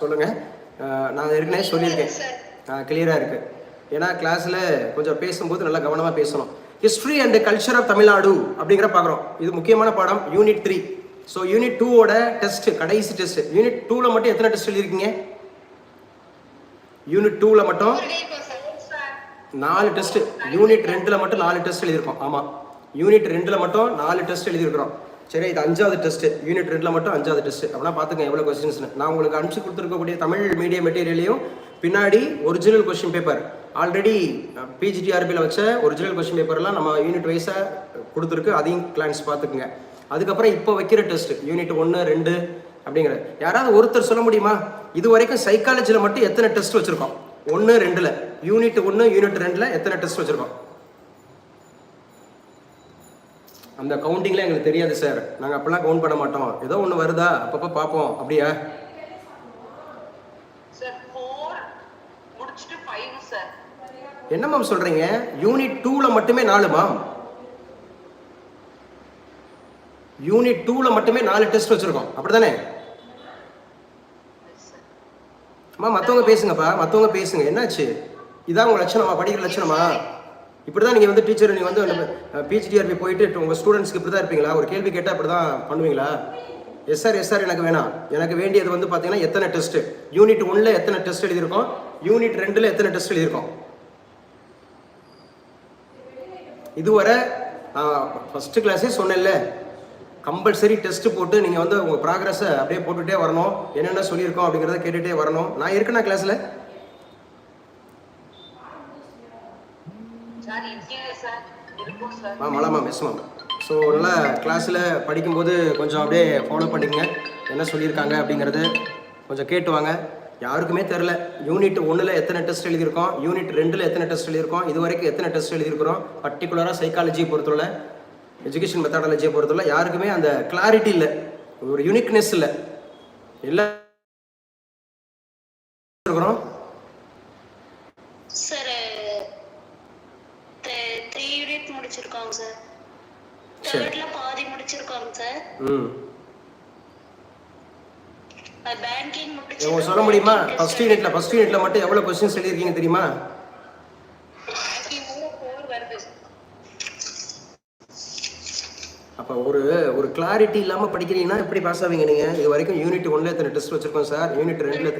சொல்லுங்க. நான் ஏற்கனவே சொல்லியிருக்கேன். கிளியராக இருக்கு. ஏன்னா கிளாஸில் கொஞ்சம் பேசும்போது நல்லா கவனமாக பேசணும். History and culture of Tamil Nadu அப்படிங்கிற பார்க்குறோம் இது முக்கியமான பாடம் யூனிட் த்ரீ ஸோ யூனிட் டூவோட டெஸ்ட் கடைசி டெஸ்ட் யூனிட் டூவில் மட்டும் எத்தனை டெஸ்ட் எழுதிருக்கீங்க யூனிட் டூவில் மட்டும் நாலு டெஸ்ட் யூனிட் ரெண்டில் மட்டும் நாலு டெஸ்ட் எழுதியிருக்கோம். ஆமாம் யூனிட் ரெண்டில் மட்டும் நாலு டெஸ்ட் எழுதியிருக்கிறோம். சரி இது அஞ்சாவது டெஸ்ட் யூனிட் ரெண்டில் மட்டும் அஞ்சாவது டெஸ்ட் அப்படின்னா பார்த்துங்க எவ்வளோ கொஸ்டின்ஸ்னு நான் உங்களுக்கு அனுப்பிச்சு கொடுத்துருக்கக்கூடிய தமிழ் மீடியம் மெட்டீரியலையும் பின்னாடி ஒரிஜினல் கொஸ்டின் பேப்பர் ஆல்ரெடி பிஜிடிஆர்பியில் வச்ச ஒரிஜினல் கொஸ்டின் பேப்பர்லாம் நம்ம யூனிட் வைஸாக கொடுத்துருக்கு. அதையும் கிளான்ஸ் பார்த்துக்குங்க. அதுக்கப்புறம் இப்போ வைக்கிற டெஸ்ட் யூனிட் ஒன்று ரெண்டு அப்படிங்கிறது யாராவது ஒருத்தர் சொல்ல முடியுமா? இது வரைக்கும் சைக்காலஜியில் மட்டும் எத்தனை டெஸ்ட் வச்சுருக்கோம்? ஒன்று ரெண்டில். யூனிட் ஒன்று யூனிட் ரெண்டில் எத்தனை டெஸ்ட் வச்சுருக்கோம்? அந்த கவுண்டிங்லாம் எங்களுக்கு தெரியாது சார் நாங்கள் அப்போல்லாம் கவுண்ட் பண்ண மாட்டோம். ஏதோ ஒன்று வருதா? அப்பப்போ பார்ப்போம் அப்படியா? என்ன மேம் சொல்கிறீங்க யூனிட் டூவில் மட்டுமே நாலு மேம் யூனிட் டூவில் மட்டுமே நாலு டெஸ்ட் வச்சுருக்கோம். அப்படி தானே அம்மா மற்றவங்க பேசுங்கப்பா. மற்றவங்க பேசுங்க. என்னாச்சு? இதான் உங்கள் லட்சணமா? படிக்கிற லட்சணமா? இப்படி தான் நீங்கள் வந்து டீச்சர் நீங்கள் வந்து பிஹெச்டிஆர்பி போயிட்டு உங்கள் ஸ்டூடெண்ட்ஸ்க்கு இப்படி தான் இருப்பீங்களா? ஒரு கேள்வி கேட்டால் இப்படி தான் பண்ணுவீங்களா? எஸ் சார் எஸ் சார் எனக்கு வேணாம். எனக்கு வேண்டியது வந்து பார்த்தீங்கன்னா எத்தனை டெஸ்ட்டு யூனிட் ஒன்றில் எத்தனை டெஸ்ட் எழுதியிருக்கோம்? யூனிட் ரெண்டில் எத்தனை டெஸ்ட் எழுதியிருக்கோம்? இதுவரை ஃபஸ்ட்டு கிளாஸே சொன்னேன்ல. கம்பல்சரி டெஸ்ட் போட்டு நீங்கள் வந்து உங்கள் ப்ராக்ரஸை அப்படியே போட்டுகிட்டே வரணும். என்னென்ன சொல்லியிருக்கோம் அப்படிங்கிறத கேட்டுகிட்டே வரணும். நான் இருக்கேனா கிளாஸில் சார் இருக்கீங்க சார் இருக்கும் sir ma'am Mala ma'am yes ma'am. So நல்லா கிளாஸில் படிக்கும்போது கொஞ்சம் அப்படியே ஃபாலோ பண்ணிக்கங்க. என்ன சொல்லியிருக்காங்க அப்படிங்கிறது கொஞ்சம் கேட்டு வாங்க. யாருக்குமே தெரில. யூனிட் ஒன்றில் எத்தனை டெஸ்ட் எழுதியிருக்கோம்? யூனிட் ரெண்டில் எத்தனை டெஸ்ட் எழுதியிருக்கோம்? இது வரைக்கும் எத்தனை டெஸ்ட் எழுதியிருக்கிறோம்? பர்டிகுலராக சைக்காலஜியை பொறுத்தவரை எஜுகேஷன் மெத்தடாலஜியை பொறுத்தவரை யாருக்குமே அந்த கிளாரிட்டி இல்லை. ஒரு யூனிக்னஸ் இல்லை. எல்லாம் இருக்கிறோம் சார் த்ரீ யூனிட் முடிச்சிருக்கோங்க சார். தேர்ட்ல பாதி முடிச்சிருக்கோங்க சார். ம். பேங்கிங் சொல்ல முடியுமா? ஃபர்ஸ்ட் யூனிட்ல ஃபர்ஸ்ட் யூனிட்ல மட்டும் எவ்வளோ கொஸ்டின்ஸ் எழுதியிருக்கீங்க தெரியுமா? அப்போ ஒரு ஒரு கிளாரிட்டி இல்லாமல் படிக்கிறீங்கன்னா எப்படி பாஸ் ஆவீங்க நீங்கள் இது வரைக்கும் யூனிட் ஒன்ல எத்தனை டெஸ்ட் வச்சிருக்கோம் சார்? யூனிட் ரெண்டில்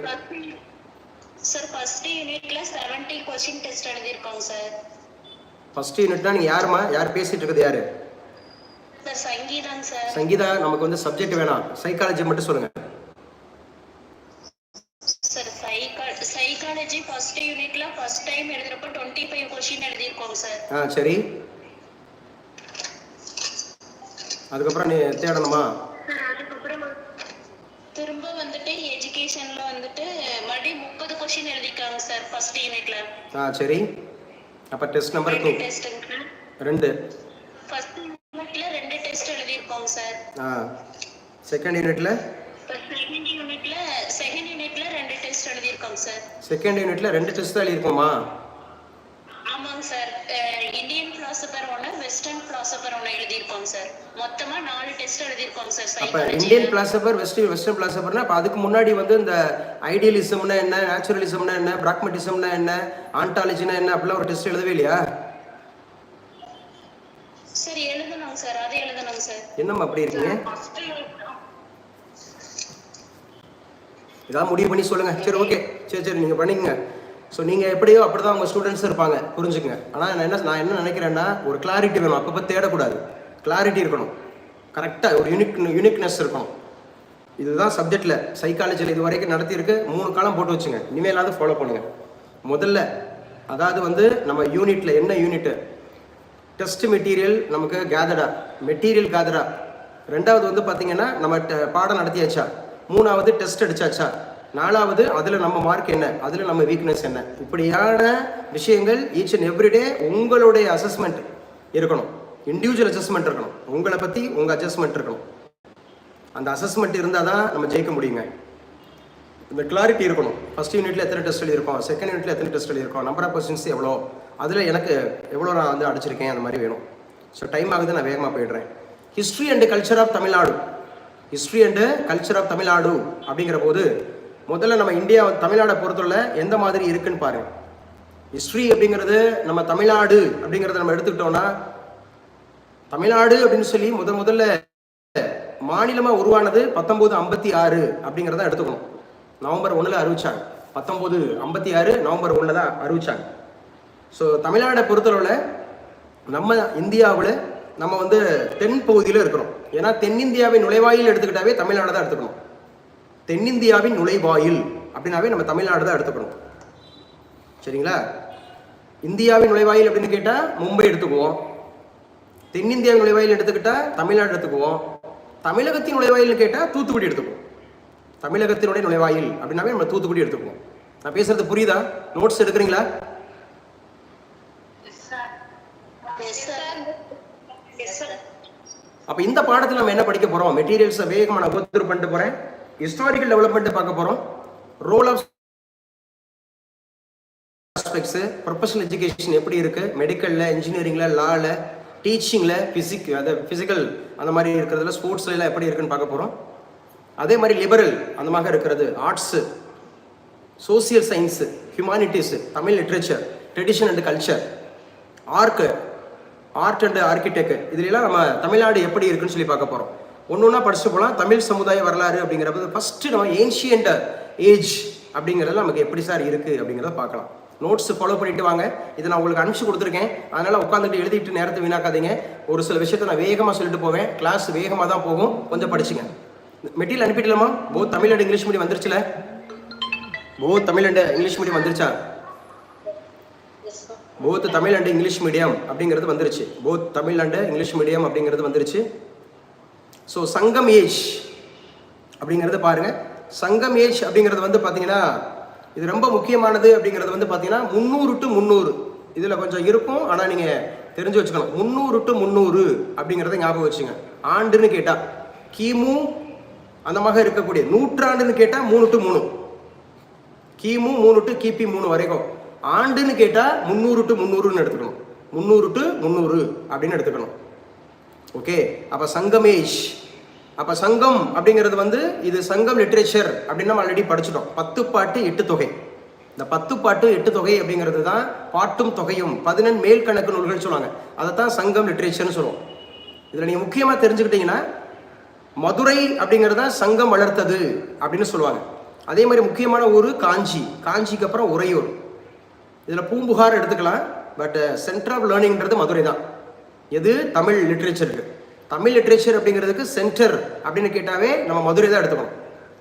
சார் ஃபர்ஸ்ட் யூனிட்ல செவன்டி கொஸ்டின் டெஸ்ட் எழுதியிருக்கோங்க சார். ஃபர்ஸ்ட் யூனிட்னா நீங்கள் யாருமா? யார் பேசிட்டு இருக்குது யாரு? Sir சங்கீதாங்க sir. சங்கீதா நமக்கு வந்து சப்ஜெக்ட் வேணாம். சைக்காலஜி மட்டும் சொல்லுங்க. சார் சைக்கா சைக்காலஜி ஃபர்ஸ்ட் யூனிட்ல ஃபர்ஸ்ட் டைம் எழுதுறப்ப டுவெண்ட்டி ஃபைவ் கொஸ்டின் எழுதியிருக்கோங்க சார். ஆ சரி. அதுக்கப்புறம் நீ தேடணுமா? திரும்ப வந்துட்டு எஜுகேஷன்ல வந்துட்டு மறுபடியும் முப்பது கொஸ்டின் எழுதிருக்காங்க சார் ஃபர்ஸ்ட் யூனிட்ல ஆ சரி. அப்போ டெஸ்ட் நம்பர் டூ ரெண்டு டெஸ்ட்டுங்க ரெண்டு. ஃபர்ஸ்ட் யூனிட்ல ரெண்டு டெஸ்ட் எழுதியிருக்கோங்க சார் ஆ. செகண்ட் யூனிட்ல செகண்ட் யூனிட்ல செகண்ட் யூனிட்ல ரெண்டு டெஸ்ட் எழுதியிருக்கோங்க சார் செகண்ட் யூனிட்ல ரெண்டு டெஸ்ட் தான் எழுதியிருக்கோமா? ஆமாங்க sir Indian philosopher western philosopher ஒன்று எழுதியிருக்கோங்க சார் மொத்தமா நாலு டெஸ்ட் எழுதியிருக்கோங்க சார் அப்போ இந்தியன் பிலாசபர் வெஸ்ட் வெஸ்டர்ன் பிலாசபர்னா அப்போ அதுக்கு முன்னாடி வந்து இந்த ஐடியலிசம்னா என்ன நேச்சுரலிசம்னா என்ன பிராக்மெட்டிசம்னா என்ன ஆண்டாலஜினா என்ன அப்படிலாம் ஒரு டெஸ்ட் எழுதவே இல்லையா? சார் எழுதணுங்க சார் அது எழுதணுங்க சார் என்னம்மா அப்படி இருக்கீங்க? ஏதாவது முடிவு பண்ணி சொல்லுங்க. சரி ஓகே சரி சரி நீங்கள் பண்ணிக்கங்க. ஸோ நீங்கள் எப்படியோ அப்படி தான் உங்கள் ஸ்டூடெண்ட்ஸ் இருப்பாங்க. புரிஞ்சுக்கங்க. ஆனால் நான் என்ன நான் என்ன நினைக்கிறேன்னா ஒரு கிளாரிட்டி வேணும். அப்பப்போ தேடக்கூடாது. கிளாரிட்டி இருக்கணும். கரெக்டாக ஒரு யூனிக் யூனிக்னஸ் இருக்கணும். இதுதான் சப்ஜெக்டில் சைக்காலஜியில் இது வரைக்கும் நடத்தியிருக்கு. மூணு காலம் போட்டு வச்சுங்க. இனிமேலாவது ஃபாலோ பண்ணுங்கள் முதல்ல அதாவது வந்து நம்ம யூனிட்டில் என்ன யூனிட்டு டெஸ்ட் மெட்டீரியல் நமக்கு கேதடா மெட்டீரியல் கேதடா ரெண்டாவது வந்து பார்த்தீங்கன்னா நம்ம பாடம் நடத்தியாச்சா? மூணாவது டெஸ்ட் அடிச்சாச்சா? நாலாவது அதில் நம்ம மார்க் என்ன? அதில் நம்ம வீக்னஸ் என்ன? இப்படியான விஷயங்கள் ஈச் அண்ட் எவ்ரிடே உங்களுடைய அசஸ்மெண்ட் இருக்கணும். இண்டிவிஜுவல் அசஸ்மெண்ட் இருக்கணும். உங்களை பற்றி உங்கள் அட்ஜஸ்ட்மெண்ட் இருக்கணும். அந்த அசஸ்மெண்ட் இருந்தால் தான் நம்ம ஜெயிக்க முடியுங்க. இந்த கிளாரிட்டி இருக்கணும். ஃபஸ்ட் யூனிட்ல எத்தனை டெஸ்ட் எழுதியிருக்கோம்? செகண்ட் யூனிட்ல எத்தனை டெஸ்ட் எழுதியிருக்கோம்? நம்பர் ஆஃப் கொஸ்டின்ஸ் எவ்வளோ? அதில் எனக்கு எவ்வளோ நான் வந்து அடிச்சிருக்கேன்? அந்த மாதிரி வேணும். ஸோ டைம் ஆகுது நான் வேகமாக போயிடுறேன். History and culture of Tamil Nadu history and culture of Tamil Nadu அப்படிங்கிற போது முதல்ல நம்ம இந்தியா தமிழ்நாடை பொறுத்துள்ள எந்த மாதிரி இருக்குன்னு பாருங்க ஹிஸ்ட்ரி அப்படிங்கிறது நம்ம தமிழ்நாடு அப்படிங்கிறத நம்ம எடுத்துக்கிட்டோம்னா தமிழ்நாடு அப்படின்னு சொல்லி முதல் முதல்ல மாநிலமாக உருவானது பத்தொம்போது ஐம்பத்தி ஆறு அப்படிங்கிறத எடுத்துக்கணும். நவம்பர் ஒன்றில் அறிவிச்சாங்க. பத்தொம்போது ஐம்பத்தி ஆறு நவம்பர் ஒன்றில் தான் அறிவிச்சாங்க. ஸோ தமிழ்நாடை பொறுத்தளவில் நம்ம இந்தியாவில் நம்ம வந்து தென் பகுதியில் இருக்கிறோம். ஏன்னா தென்னிந்தியாவின் நுழைவாயில் எடுத்துக்கிட்டாவே தமிழ்நாடு தான் எடுத்துக்கணும். தென்னிந்தியாவின் நுழைவாயில் அப்படின்னாவே நம்ம தமிழ்நாடு தான் எடுத்துக்கணும். சரிங்களா? இந்தியாவின் நுழைவாயில் அப்படின்னு கேட்டால் மும்பை எடுத்துக்குவோம். தென்னிந்தியாவின் நுழைவாயில் எடுத்துக்கிட்டா தமிழ்நாடு எடுத்துக்குவோம். தமிழகத்தின் நுழைவாயில்னு கேட்டால் தூத்துக்குடி எடுத்துக்குவோம். தமிழகத்தினுடைய நுழைவாயில் அப்படின்னாவே நம்ம தூத்துக்குடி எடுத்துக்குவோம். நான் பேசுறது புரியுதா? நோட்ஸ் எடுக்கிறீங்களா? அப்போ இந்த பாடத்தில் நம்ம என்ன படிக்க போகிறோம் மெட்டீரியல்ஸை வேகமாக நான் கோத்ரூ பண்ணிட்டு போகிறேன் ஹிஸ்டாரிக்கல் டெவலப்மெண்ட் பார்க்க போகிறோம் role of aspects professional education எப்படி இருக்குது மெடிக்கலில் இன்ஜினியரிங்கில் லாவில் டீச்சிங்கில் ஃபிசிக் அதை ஃபிசிக்கல் அந்த மாதிரி இருக்கிறதுல ஸ்போர்ட்ஸ்ல எல்லாம் எப்படி இருக்குன்னு பார்க்க போகிறோம் அதே மாதிரி லிபரல் அந்த மாதிரி இருக்கிறது arts social science humanities Tamil literature tradition and culture arch art and architect இதுலலாம் நம்ம தமிழ்நாடு எப்படி இருக்குன்னு சொல்லி பார்க்க போகிறோம் ஒன்று ஒன்றா படிச்சுட்டு போகலாம் தமிழ் சமுதாய வரலாறு அப்படிங்கிறப்ப ஃபஸ்ட்டு நம்ம ஏன்ஷியண்ட ஏஜ் அப்படிங்கிறது நமக்கு எப்படி சார் இருக்குது அப்படிங்கிறத பார்க்கலாம். நோட்ஸ் ஃபாலோ பண்ணிட்டு வாங்க. இதை நான் உங்களுக்கு அனுப்பிச்சு கொடுத்துருக்கேன். அதனால் உட்காந்துட்டு எழுதிட்டு நேரத்தை வீணாக்காதீங்க. ஒரு சில விஷயத்தை நான் வேகமாக சொல்லிட்டு போவேன். கிளாஸ் வேகமாக தான் போகும். கொஞ்சம் படிச்சுங்க. Material அனுப்பிடலாமா both Tamil and English medium வந்துருச்சுல? போ தமிழ் அண்ட் இங்கிலீஷ் மீடியம் வந்துருச்சா? Both Tamil and English medium அப்படிங்கிறது வந்துருச்சு. Both Tamil and English medium அப்படிங்கிறது வந்துருச்சு. ஸோ சங்கம் ஏஜ் அப்படிங்கிறத பாருங்க. சங்கம் ஏஜ் அப்படிங்கிறது வந்து பார்த்தீங்கன்னா இது ரொம்ப முக்கியமானது அப்படிங்கிறது வந்து பார்த்தீங்கன்னா முந்நூறு டு முந்நூறு. இதில் கொஞ்சம் இருக்கும் ஆனால் நீங்கள் தெரிஞ்சு வச்சுக்கணும் முந்நூறு டு முந்நூறு அப்படிங்கிறத ஞாபகம் வச்சுங்க. ஆண்டுன்னு கேட்டால் கிமு அந்த மாதிரி இருக்கக்கூடிய நூற்றாண்டுன்னு கேட்டால் மூணு டு மூணு. கிமு மூணு டு கிபி மூணு வரைக்கும். ஆண்டுன்னு கேட்டால் முந்நூறு டு முந்நூறுன்னு எடுத்துக்கணும். முந்நூறு டு முந்நூறு அப்படின்னு எடுத்துக்கணும். ஓகே? அப்போ சங்கமேஷ். அப்போ சங்கம் அப்படிங்கிறது வந்து இது சங்கம் லிட்ரேச்சர் அப்படின்னு நம்ம ஆல்ரெடி படிச்சிட்டோம். பத்து பாட்டு எட்டு தொகை. இந்த பத்து பாட்டு எட்டு தொகை அப்படிங்கிறது தான் பாட்டும் தொகையும். பதினெண் மேல் கணக்கு நூல்கள் சொல்லுவாங்க. அதை தான் சங்கம் லிட்ரேச்சர்னு சொல்லுவோம். இதில் நீங்கள் முக்கியமாக தெரிஞ்சுக்கிட்டீங்கன்னா மதுரை அப்படிங்கிறது தான் சங்கம் வளர்த்தது அப்படின்னு சொல்லுவாங்க. அதே மாதிரி முக்கியமான ஊர் காஞ்சி. காஞ்சிக்கு அப்புறம் உறையூர். இதில் பூம்புகார் எடுத்துக்கலாம். பட் சென்டர் ஆஃப் லேர்னிங்கிறது மதுரை தான் எது? தமிழ் லிட்ரேச்சருக்கு தமிழ் லிட்ரேச்சர் அப்படிங்கிறதுக்கு சென்டர் அப்படின்னு கேட்டாவே நம்ம மதுரை தான் எடுத்துக்கணும்.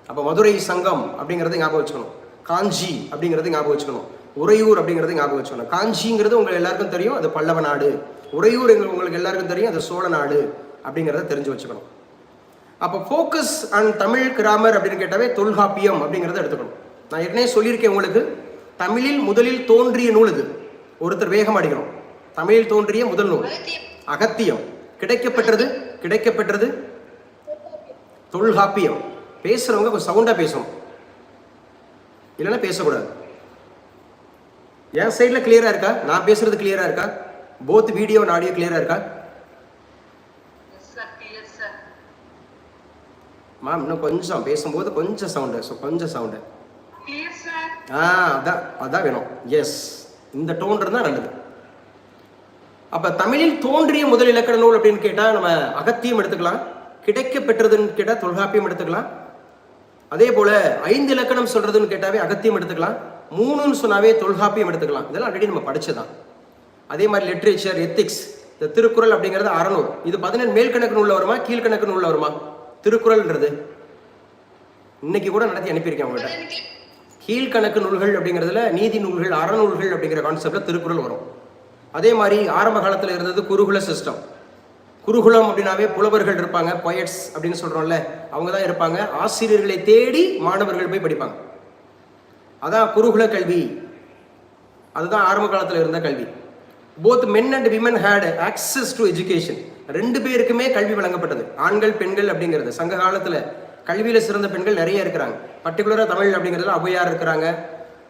அப்போ மதுரை சங்கம் அப்படிங்கிறத ஞாபகம் வச்சுக்கணும். காஞ்சி அப்படிங்கிறது ஞாபகம் வச்சுக்கணும். உறையூர் அப்படிங்கிறது ஞாபகம் வச்சுக்கணும். காஞ்சிங்கிறது உங்களுக்கு எல்லாருக்கும் தெரியும் அது பல்லவ நாடு. உறையூர் உங்களுக்கு எல்லாருக்கும் தெரியும் அது சோழ நாடு அப்படிங்கிறத தெரிஞ்சு வச்சுக்கணும். அப்போ ஃபோக்கஸ் அண்ட் தமிழ் கிராமர் அப்படின்னு கேட்டாவே தொல்காப்பியம் அப்படிங்கிறத எடுத்துக்கணும். நான் ஏற்கனவே சொல்லியிருக்கேன் உங்களுக்கு தமிழில் முதலில் தோன்றிய நூல் இது. ஒருத்தர் வேகம் அடிக்கணும். தமிழில் தோன்றிய முதல் நூல். அகத்தியம். கிடைக்கப்பெற்றது? கிடைக்கப்பெற்றது? தொல்காப்பியம். பேசுறவங்க கொஞ்சம் சவுண்டா பேசணும். இல்லைன்னா பேசக்கூடாது. என் சைடில் கிளியரா இருக்கா? நான் பேசுறது கிளியரா இருக்கா? போத் வீடியோ அண்ட் ஆடியோ கிளியரா இருக்கா? மேம் இன்னும் கொஞ்சம் பேசும்போது கொஞ்சம் சவுண்டு ஸோ கொஞ்சம் சவுண்டு ஆ அதான் அதான் வேணும். எஸ் இந்த டோன் இருந்தால் நல்லது. அப்போ தமிழில் தோன்றிய முதல் இலக்கண நூல் அப்படின்னு கேட்டால் நம்ம அகத்தியம் எடுத்துக்கலாம். கிடைக்க பெற்றதுன்னு கேட்டால் தொல்காப்பியம் எடுத்துக்கலாம். அதே போல் ஐந்து இலக்கணம் சொல்கிறதுன்னு கேட்டாவே அகத்தியம் எடுத்துக்கலாம். மூணுன்னு சொன்னாவே தொல்காப்பியம் எடுத்துக்கலாம். இதெல்லாம் ஆல்ரெடி நம்ம படிச்சதான். அதே மாதிரி லிட்ரேச்சர் எத்திக்ஸ் இந்த திருக்குறள் அப்படிங்கிறது அறநூறு இது பதினெண்டு மேல்கணக்கு நூலில் வருமா கீழ்கணக்கு நூலில் வருமா? திருக்குறள்ன்றது. இன்னைக்கு கூட நடத்தி அனுப்பியிருக்கேன் உங்கள்கிட்ட கீழ்கணக்கு நூல்கள் அப்படிங்கிறதுல நீதி நூல்கள் அறநூல்கள் அப்படிங்கிற கான்செப்ட்ல திருக்குறள் வரும். அதே மாதிரி ஆரம்ப காலத்தில் இருந்தது குருகுல சிஸ்டம் குருகுலம் அப்படின்னாவே புலவர்கள் இருப்பாங்க பொயட்ஸ் அப்படின்னு சொல்கிறோம்ல அவங்க தான் இருப்பாங்க. ஆசிரியர்களை தேடி மாணவர்கள் போய் படிப்பாங்க. அதான் குருகுல கல்வி. அதுதான் ஆரம்ப காலத்தில் இருந்த கல்வி. Both men and women had access to education ரெண்டு பேருக்குமே கல்வி வழங்கப்பட்டது. ஆண்கள் பெண்கள் அப்படிங்கிறது. சங்க காலத்தில் கல்வியில் சிறந்த பெண்கள் நிறைய இருக்கிறாங்க. பர்டிகுலராக தமிழ் அப்படிங்கிறதுல அவையார் இருக்கிறாங்க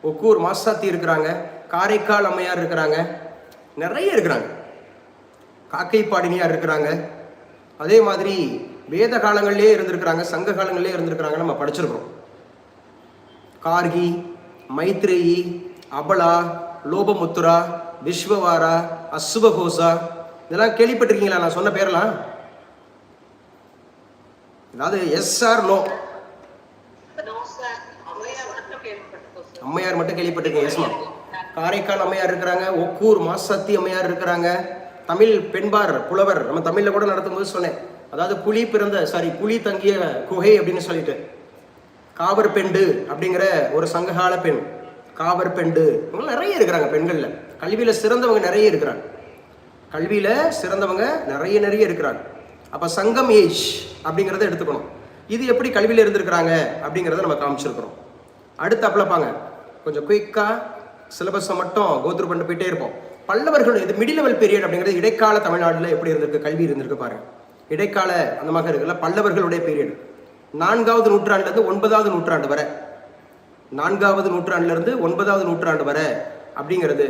ஒக்கூர் மாசாத்தி இருக்கிறாங்க காரைக்கால் அம்மையார் இருக்கிறாங்க. நிறைய இருக்கிறாங்க. காக்கை பாடினியார் இருக்கிறாங்க. அதே மாதிரி வேத காலங்கள்லேயே இருந்திருக்கிறாங்க சங்க காலங்கள்லேயே இருந்திருக்கிறாங்க நம்ம படிச்சிருக்கிறோம். கார்கி மைத்ரேயி அபலா லோபமுத்ரா விஸ்வவாரா அசுவகோசா இதெல்லாம் கேள்விப்பட்டிருக்கீங்களா? நான் சொன்ன பேரெல்லாம்? அதாவது எஸ் ஆர் நோ. அம்மையார் மட்டும் கேள்விப்பட்டிருக்கீங்க எஸ்மா காரைக்கால் அம்மையார் இருக்கிறாங்க ஒக்கூர் மாசத்தி அம்மையார் இருக்கிறாங்க. தமிழ் பெண்பார் புலவர் நம்ம தமிழில் கூட நடத்தும்போது சொன்னேன். அதாவது புலி பிறந்த சாரி புலி தங்கிய குகை அப்படின்னு சொல்லிட்டு. காவர் பெண்டு அப்படிங்கிற ஒரு சங்ககால பெண். காவர் பெண்டு. இவங்க நிறைய இருக்கிறாங்க பெண்களில். கல்வியில் சிறந்தவங்க நிறைய இருக்கிறாங்க. கல்வியில் சிறந்தவங்க நிறைய நிறைய இருக்கிறாங்க. அப்போ சங்கம் ஏஜ் அப்படிங்கிறத எடுத்துக்கணும். இது எப்படி கல்வியில் இருந்திருக்கிறாங்க அப்படிங்கிறத நம்ம காமிச்சிருக்கிறோம். அடுத்து அப்பலப்பாங்க கொஞ்சம் குயிக்காக சிலபஸை மட்டும் கோத்ரூ பண்ணிட்டு போயிட்டே இருப்போம். பல்லவர்கள் இது மிடில் லெவல் பீரியட் அப்படிங்கிறது இடைக்கால தமிழ்நாட்டில் எப்படி இருந்திருக்கு கல்வி இருந்திருக்கு பாருங்க. இடைக்கால அந்த மாதிரி இருக்குல்ல பல்லவர்களுடைய பீரியட் நான்காவது நூற்றாண்டுலேருந்து ஒன்பதாவது நூற்றாண்டு வரை. நான்காவது நூற்றாண்டுலேருந்து ஒன்பதாவது நூற்றாண்டு வரை அப்படிங்கிறது.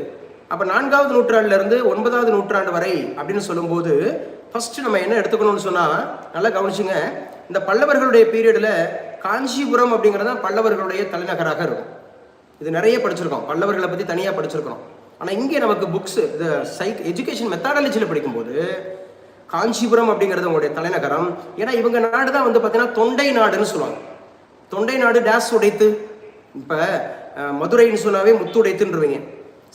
அப்போ நான்காவது நூற்றாண்டுலேருந்து ஒன்பதாவது நூற்றாண்டு வரை அப்படின்னு சொல்லும்போது ஃபர்ஸ்ட் நம்ம என்ன எடுத்துக்கணும்னு சொன்னால் நல்லா கவனிச்சுங்க. இந்த பல்லவர்களுடைய பீரியடில் காஞ்சிபுரம் அப்படிங்கிறது தான் பல்லவர்களுடைய தலைநகராக இருக்கும். இது நிறைய படிச்சிருக்கோம். பல்லவர்களை பற்றி தனியாக படிச்சிருக்கிறோம் ஆனால் இங்கே நமக்கு புக்ஸ் இது சைக் எஜுகேஷன் மெத்தாடாலஜியில் படிக்கும்போது காஞ்சிபுரம் அப்படிங்கிறது உங்களுடைய தலைநகரம். ஏன்னா இவங்க நாடு தான் வந்து பார்த்தீங்கன்னா தொண்டை நாடுன்னு சொல்லுவாங்க. தொண்டை நாடு டேஸ் உடைத்து இப்போ மதுரைன்னு சொன்னாவே முத்து உடைத்துன்றவங்க.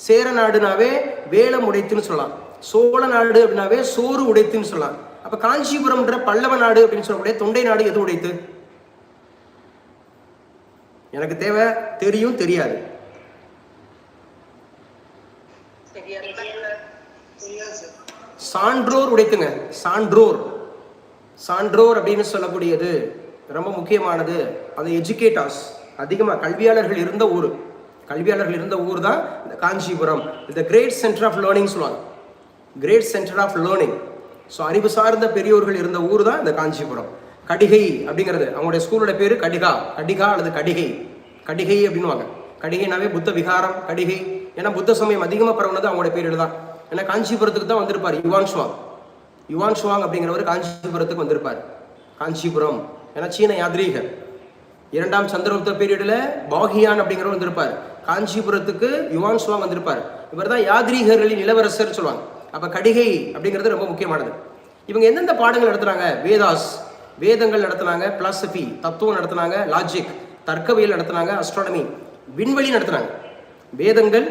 சேர நாடுனாவே வேலம் உடைத்துன்னு சொல்லலாம். சோழ நாடு அப்படின்னாவே சோறு உடைத்துன்னு சொல்லலாம். அப்போ காஞ்சிபுரம்ன்ற பல்லவ நாடு அப்படின்னு சொல்லக்கூடிய தொண்டை நாடு எது உடைத்து? எனக்கு தேவை தெரியும் தெரியாது. சான்றோர் உடைத்துங்க. சான்றோர். சான்றோர் அப்படின்னு சொல்லக்கூடியது ரொம்ப முக்கியமானது. அது எஜுகேட்டர்ஸ் அதிகமாக கல்வியாளர்கள் இருந்த ஊர். கல்வியாளர்கள் இருந்த ஊர் தான் இந்த காஞ்சிபுரம். இந்த கிரேட் சென்டர் ஆஃப் லேர்னிங் சொல்லுவாங்க. Great centre of learning so அறிவு சார்ந்த பெரியோர்கள் இருந்த ஊர் தான் இந்த காஞ்சிபுரம். கடிகை அப்படிங்கிறது. அவங்களுடைய ஸ்கூலோட பேர் கடிகா. கடிகா அல்லது கடிகை. கடிகை அப்படின்னுவாங்க. கடிகைனாவே புத்த விகாரம் கடிகை. ஏன்னா புத்த சமயம் அதிகமாக பரவுனது அவங்களுடைய பேரில் தான். ஏன்னா காஞ்சிபுரத்துக்கு தான் வந்திருப்பார் யுவான் ஷுவாங் யுவான் ஷுவாங் அப்படிங்கிறவர் காஞ்சிபுரத்துக்கு வந்திருப்பார். காஞ்சிபுரம். ஏன்னா சீன யாத்ரீகர். இரண்டாம் சந்திரகுப்த பீரியடில் பாகியான் அப்படிங்கிறவர் வந்திருப்பார். காஞ்சிபுரத்துக்கு யுவான் சுவாங் வந்திருப்பார். இவர் தான் யாத்ரீகர்களின் இளவரசர் சொல்லுவாங்க. அப்போ கடிகை அப்படிங்கிறது ரொம்ப முக்கியமானது. இவங்க எந்தெந்த பாடங்கள் நடத்துகிறாங்க வேதாஸ் வேதங்கள் நடத்துனாங்க பிலாசபி தத்துவம் நடத்துனாங்க லாஜிக் தர்க்கவியல் நடத்துனாங்க அஸ்ட்ரானமி விண்வெளி நடத்துனாங்க. வேதங்கள்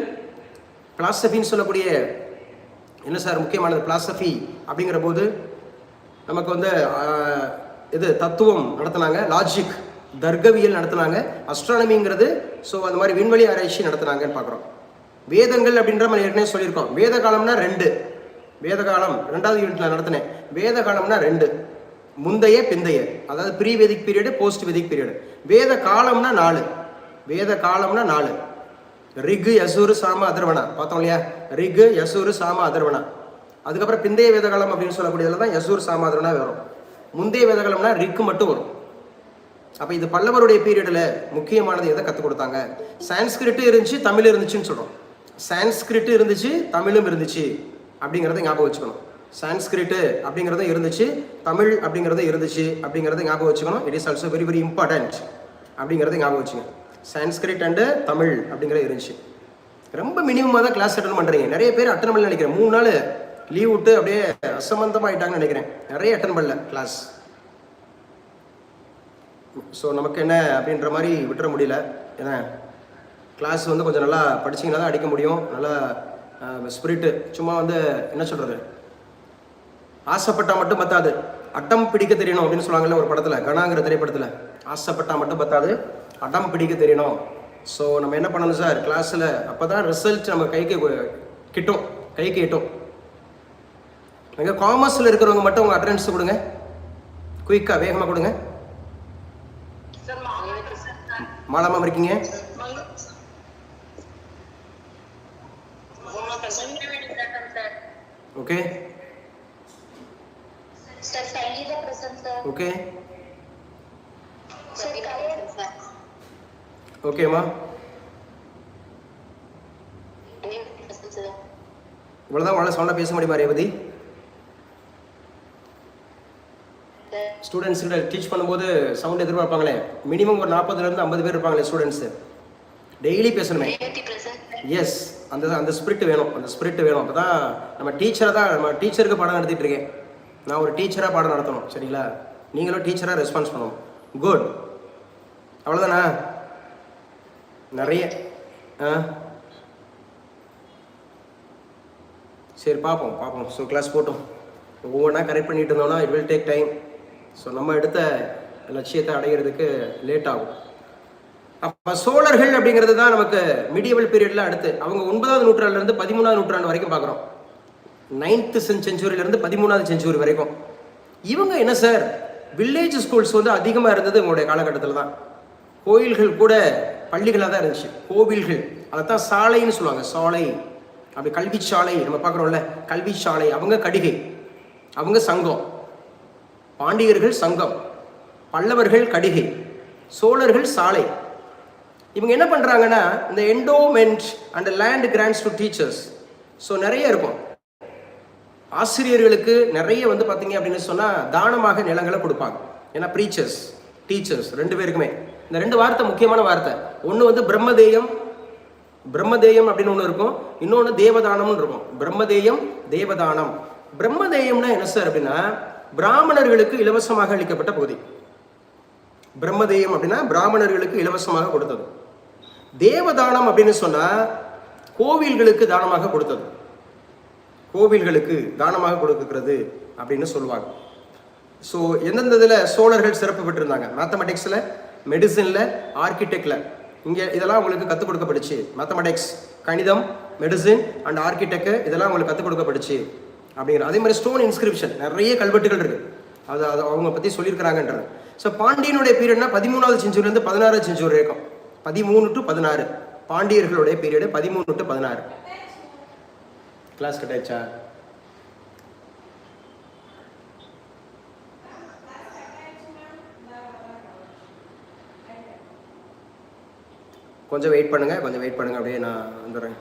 பிலாசபின்னு சொல்லக்கூடிய என்ன சார் முக்கியமானது? பிலாசபி அப்படிங்கிற போது நமக்கு வந்து இது தத்துவம் நடத்துனாங்க லாஜிக் தர்க்கவியல் நடத்துனாங்க அஸ்ட்ரானமிங்கிறது ஸோ அந்த மாதிரி விண்வெளி ஆராய்ச்சி நடத்துனாங்கன்னு பார்க்குறோம். வேதங்கள் அப்படின்ற மாதிரி ஏற்கனவே சொல்லியிருக்கோம். வேத காலம்னா ரெண்டு. வேத காலம் ரெண்டாவது யூனிட்ல நடத்தினேன். வேத காலம்னா ரெண்டு. முந்தைய பிந்தைய. அதாவது pre Vedic period post Vedic period வேத காலம்னா நாலு. வேத காலம்னா நாலு. ரிகு யசூரு சாம அதர்வனா. பார்த்தோம் இல்லையா? ரிகு யசூரு சாம அதர்வனா. அதுக்கப்புறம் பிந்தைய வேதகாலம் அப்படின்னு சொல்லக்கூடியதில் தான் யசூர் சாம அதர்வனா வரும். முந்தைய வேதகாலம்னா ரிக்கு மட்டும் வரும். அப்போ இது பல்லவருடைய பீரியடில் முக்கியமானது எதை கற்றுக் கொடுத்தாங்க? சான்ஸ்கிரிட்டு இருந்துச்சு தமிழ் இருந்துச்சுன்னு சொல்கிறோம் சான்ஸ்கிரிட்டு இருந்துச்சு தமிழும் இருந்துச்சு அப்படிங்கிறத ஞாபகம் வச்சுக்கணும். சான்ஸ்கிரிட்டு அப்படிங்கிறதும் இருந்துச்சு தமிழ் அப்படிங்கிறதும் இருந்துச்சு அப்படிங்கிறத ஞாபகம் வச்சுக்கணும். It is also very very important அப்படிங்கிறத ஞாபகம் வச்சுங்க சான்ஸ்கிரிட் அண்டு தமிழ் அப்படிங்கிறது இருந்துச்சு. ரொம்ப மினிமமாக தான் கிளாஸ் அட்டன் பண்ணுறீங்க நிறைய பேர் அட்டன் பண்ணல நினைக்கிறேன். மூணு நாள் லீவ் விட்டு அப்படியே அசம்பந்தமாகிட்டாங்கன்னு நினைக்கிறேன். நிறைய அட்டன் பண்ணல கிளாஸ் ஸோ நமக்கு என்ன அப்படின்ற மாதிரி விட்டுற முடியல. ஏன்னா கிளாஸ் வந்து கொஞ்சம் நல்லா படிச்சீங்கன்னா தான் அடிக்க முடியும். நல்லா ஸ்பிரிட்டு சும்மா வந்து என்ன சொல்கிறது ஆசைப்பட்டா மட்டும் பத்தாது. அட்டம் பிடிக்க தெரியணும் அப்படின்னு சொல்லுவாங்கல்ல ஒரு படத்தில் கனாங்கிற திரைப்படத்தில். ஆசைப்பட்டா மட்டும் பத்தாது அடம் பிடிக்க தெரியணும். ஸோ நம்ம என்ன பண்ணணும் சார்? கிளாஸில் அப்போ தான் ரிசல்ட் நம்ம கைக்கு கிட்டும். கைக்கு எட்டும். எங்கள் காமர்ஸில் இருக்கிறவங்க மட்டும் உங்கள் அட்டண்டன்ஸ் கொடுங்க. குயிக்காக வேகமாக கொடுங்க. சார் மாலாமாம் இருக்கீங்க. Okay sir Sangeetha Prasan sir okay sir Kalaiyar sir ஓகேம்மா பிரசன் சார் இவ்வளோதான் உங்களால் சவுண்டாக பேச முடியுமா ரேவதி? ஸ்டூடெண்ட்ஸ் கிட்ட டீச் பண்ணும்போது சவுண்ட் எதிர்பார்ப்பாங்களே? மினிமம் ஒரு நாற்பதுலேருந்து ஐம்பது பேர் இருப்பாங்களே ஸ்டூடெண்ட்ஸு டெய்லி பேசணுமே. எஸ் அந்த அந்த ஸ்பிரிட் வேணும். அந்த ஸ்பிரிட் வேணும். அப்போ தான் நம்ம டீச்சரை தான் நம்ம டீச்சருக்கு பாடம் நடத்திட்டு இருக்கேன். நான் ஒரு டீச்சராக பாடம் நடத்தணும் சரிங்களா? நீங்களும் டீச்சராக ரெஸ்பான்ஸ் பண்ணணும். குட் அவ்வளோதானா நிறைய ஆ? சரி பார்ப்போம் பார்ப்போம். ஸோ கிளாஸ் போட்டோம். ஒவ்வொன்றா கரெக்ட் பண்ணிட்டு இருந்தோம்னா it will take time so நம்ம எடுத்த லட்சியத்தை அடைகிறதுக்கு லேட் ஆகும். அப்போ சோழர்கள் அப்படிங்கிறது தான் நமக்கு மீடியவல் பீரியடில் அடுத்து. அவங்க ஒன்பதாவது நூற்றாண்டுலேருந்து பதிமூணாவது நூற்றாண்டு வரைக்கும் பார்க்குறோம். நைன்த்து செஞ்சுரியிலேருந்து பதிமூணாவது செஞ்சுரி வரைக்கும். இவங்க என்ன சார் வில்லேஜ் ஸ்கூல்ஸ் வந்து அதிகமாக இருந்தது உங்களுடைய காலகட்டத்தில் தான். கோயில்கள் கூட பள்ளிகளாக தான் இருந்துச்சு. கோவில்கள் அதைத்தான் சாலைன்னு சொல்லுவாங்க. சாலை அப்படி கல்வி சாலை நம்ம பார்க்குறோம்ல கல்வி சாலை அவங்க கடிகை அவங்க சங்கம். பாண்டியர்கள் சங்கம் பல்லவர்கள் கடிகை சோழர்கள் சாலை. இவங்க என்ன பண்ணுறாங்கன்னா இந்த endowment and land grants to teachers so நிறைய இருக்கும். ஆசிரியர்களுக்கு நிறைய வந்து பார்த்தீங்க அப்படின்னு சொன்னால் தானமாக நிலங்களை கொடுப்பாங்க. ஏன்னா ப்ரீச்சர்ஸ் டீச்சர்ஸ் ரெண்டு பேருக்குமே. இந்த ரெண்டு வார்த்தை முக்கியமான வார்த்தை. ஒன்று வந்து பிரம்மதேயம் பிரம்மதேயம் அப்படின்னு ஒன்று இருக்கும். இன்னொன்று தேவதானம்னு இருக்கும். பிரம்மதேயம் தேவதானம். பிரம்மதேயம்னா என்ன சார் அப்படின்னா பிராமணர்களுக்கு இலவசமாக அளிக்கப்பட்ட பகுதி பிரம்மதேயம் அப்படின்னா பிராமணர்களுக்கு இலவசமாக கொடுத்தது. தேவதானம் அப்படின்னு சொன்னால் கோவில்களுக்கு தானமாக கொடுத்தது. கோவில்களுக்கு தானமாக கொடுக்கிறது அப்படின்னு சொல்லுவாங்க. ஸோ எந்தெந்த இதில் சோழர்கள் சிறப்பு பெற்றிருந்தாங்க? மேத்தமெட்டிக்ஸில் மெடிசனில் ஆர்கிடெக்டில் இங்கே இதெல்லாம் உங்களுக்கு கற்றுக் கொடுக்கப்படுச்சு. மேத்தமெட்டிக்ஸ் கணிதம் மெடிசின் அண்ட் ஆர்கிடெக்ட் இதெல்லாம் உங்களுக்கு கற்றுக் கொடுக்கப்படுச்சு. அப்படிங்கிற அதே மாதிரி ஸ்டோன் இன்ஸ்கிரிப்ஷன் நிறைய கல்வெட்டுகள் இருக்கு. அது அது அவங்க பற்றி சொல்லியிருக்கிறாங்கன்றது. ஸோ பாண்டியனுடைய பீரியட்னா பதிமூணாவது செஞ்சுரிலேருந்து பதினாறாவது செஞ்சுரி வரைக்கும். பதிமூணு டு பதினாறு. பாண்டியர்களுடைய பீரியடு பதிமூணு டு பதினாறு. கிளாஸ் கட் ஆயிடுச்சா? கொஞ்சம் வெயிட் பண்ணுங்க கொஞ்சம் வெயிட் பண்ணுங்க அப்படியே நான் வந்துடுறேன்.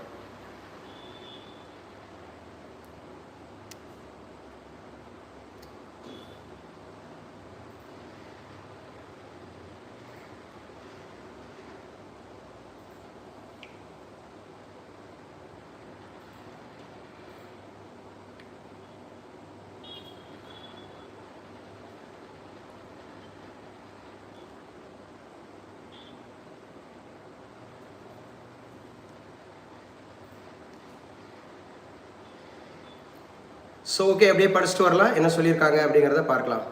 ஸோ ஓகே அப்படியே படிச்சுட்டு வரலாம். என்ன சொல்லியிருக்காங்க அப்படிங்கிறத பார்க்கலாம்.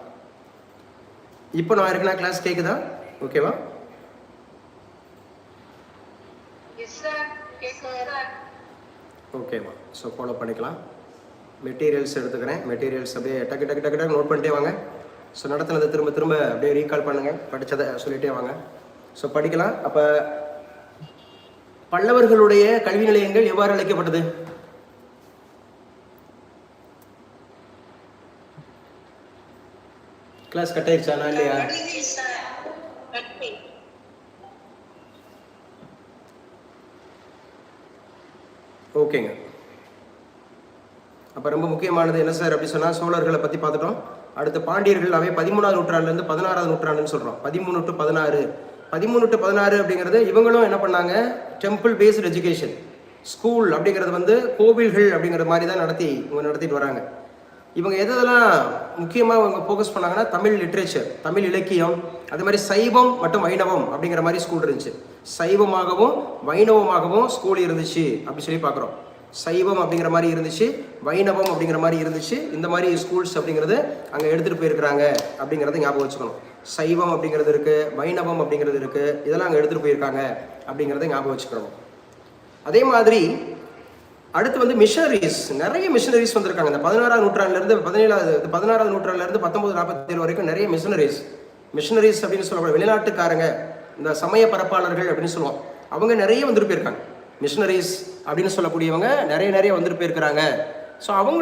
இப்போ நான் இருக்கேனா கிளாஸ் கேட்குதா ஓகேவா ஓகேவா ஸோ ஃபாலோ பண்ணிக்கலாம். மெட்டீரியல்ஸ் எடுத்துக்கிறேன். மெட்டீரியல்ஸ் அப்படியே டக்கு டக்கு டக்கு டக்கு நோட் பண்ணிட்டே வாங்க. ஸோ நடத்தினதை திரும்ப திரும்ப அப்படியே ரீகால் பண்ணுங்கள் படித்ததை சொல்லிட்டே வாங்க. ஸோ படிக்கலாம். அப்போ பல்லவர்களுடைய கல்வி நிலையங்கள் எவ்வாறு அழைக்கப்பட்டது? கிளாஸ் கட் ஆயிடுச்சானா இல்லையா? ஓகேங்க. அப்போ ரொம்ப முக்கியமானது என்ன சார் அப்படி சொன்னால் சோழர்களை பற்றி பார்த்துட்டோம். அடுத்து பாண்டியர்கள் அவை பதிமூணாவது நூற்றாண்டுலேருந்து பதினாறாவது நூற்றாண்டுன்னு சொல்கிறோம் பதிமூணு டு பதினாறு. பதிமூணு டு பதினாறு அப்படிங்கிறது இவங்களும் என்ன பண்ணாங்க? டெம்பிள் பேஸ்டு எஜுகேஷன் ஸ்கூல் அப்படிங்கிறது வந்து கோவில்கள் அப்படிங்கிற மாதிரி தான் நடத்தி இவங்க நடத்திட்டு வராங்க. இவங்க எதெல்லாம் முக்கியமாக இவங்க ஃபோக்கஸ் பண்ணாங்கன்னா தமிழ் லிட்ரேச்சர் தமிழ் இலக்கியம் அது மாதிரி சைவம் மற்றும் வைணவம் அப்படிங்கிற மாதிரி ஸ்கூல் இருந்துச்சு. சைவமாகவும் வைணவமாகவும் ஸ்கூல் இருந்துச்சு அப்படி சொல்லி பார்க்குறோம். சைவம் அப்படிங்கிற மாதிரி இருந்துச்சு வைணவம் அப்படிங்கிற மாதிரி இருந்துச்சு இந்த மாதிரி ஸ்கூல்ஸ் அப்படிங்கிறது அங்கே எடுத்துகிட்டு போயிருக்கிறாங்க அப்படிங்கிறத ஞாபகம் வச்சுக்கணும். சைவம் அப்படிங்கிறது இருக்குது வைணவம் அப்படிங்கிறது இருக்குது இதெல்லாம் அங்கே எடுத்துகிட்டு போயிருக்காங்க அப்படிங்கிறத ஞாபகம் வச்சுக்கணும். அதே மாதிரி அடுத்து வந்து மிஷனரிஸ் நிறைய மிஷனரிஸ் வந்திருக்காங்க. இந்த பதினாறாவது நூற்றாண்டுலேருந்து பதினேழாவது பதினாறாவது நூற்றாண்டுலேருந்து பத்தொன்பது நாற்பத்தேழு வரைக்கும் நிறைய மிஷனரிஸ் மிஷனரிஸ் அப்படின்னு சொல்லக்கூடிய வெளிநாட்டுக்காரங்க இந்த சமய பரப்பாளர்கள் அப்படின்னு சொல்லுவோம். அவங்க நிறைய வந்துட்டு போயிருக்காங்க. மிஷனரிஸ் அப்படின்னு சொல்லக்கூடியவங்க நிறைய நிறைய வந்துட்டு போயிருக்கிறாங்க. ஸோ அவங்களோட